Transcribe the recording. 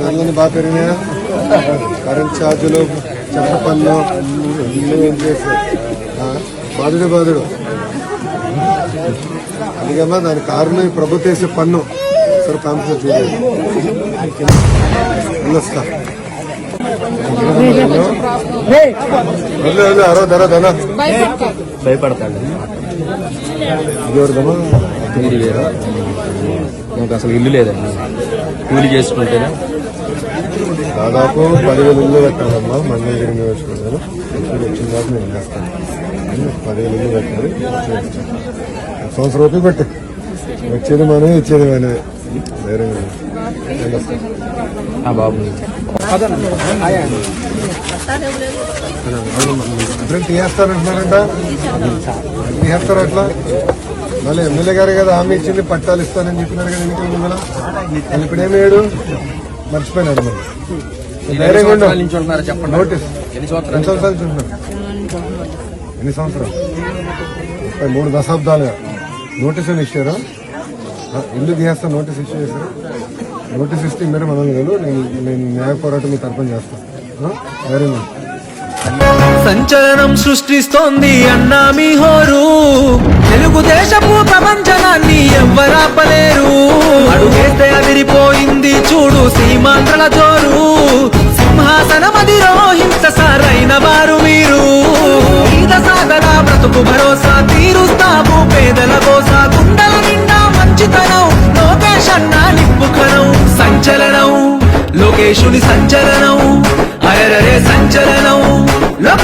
ధరలన్నీ బాగా పెరిగినాయా? కరెంట్ ఛార్జీలు చెత్త పన్ను ఇల్లు ఏం చేసి బాధుడు బాధుడు. అందుకమ్మా దాని కారణం ఈ ప్రభుత్వం వేసే పన్ను. సరే పంపిణీ చూడండి. వెళ్ళొస్తా. అరవ ధర ధర. భయపడతాడు. కూలి వేరు. నాకు అసలు ఇల్లు లేదండి కూలి చేసుకుంటేనే దాదాపు పదివేలు ఇల్లు పెట్టాలమ్మా మంగళగిరి నియోజకవర్గంలో ఇప్పుడు వచ్చిన దాకా నేను చేస్తాను పదివేలు ఇల్లు పెట్టాలి సంవత్సరం రూపాయలు పెట్టు వచ్చేది మనమే ఇచ్చేది మనమే వేరే ఆ బాబు ఇద్దరు టీ వేస్తారంటున్నారంట టీ వేస్తారు అట్లా మళ్ళీ ఎమ్మెల్యే గారు కదా హామీ ఇచ్చింది పట్టాలు ఇస్తానని చెప్పినారు కదా ఎన్నికల ముందర. మళ్ళీ ఇప్పుడు ఏమేడు మర్చిపోయినాడు మరి. ధైర్యంగా చెప్పండి? నోటీస్. ఎన్ని సంవత్సరాలు? ఎన్ని సంవత్సరాలు చూస్తున్నారు ఎన్ని సంవత్సరాలు? ముప్పై మూడు దశాబ్దాలుగా. నోటీస్ అని ఇచ్చారు? ఇల్లు తీసేస్తా నోటీస్ ఇష్యూ చేశారు? నోటీస్ ఇస్తే మీరు మనల్ని నేను నేను న్యాయ పోరాటం మీ తరఫున చేస్తాను వెరీ గుడ్ సంచలనం సృష్టిస్తోంది అన్నా మీ హోరు. తెలుగుదేశపు ప్రపంచనాన్ని ఎవ్వరాపలేరు. అడుగేస్తే అదిరిపోయింది చూడు సీమాంధ్రల జోరు. సింహాసనమదిరో హింస సారైన వారు మీరు. ఈద సాగర బ్రతుకు భరోసా తీరుస్తాము పేదల కోసా గుండెల నిండా మంచితనం. లోకేష్ అన్నా నిప్పుకనం సంచలనం. లోకేశుని సంచలనం అరరే సంచలనం.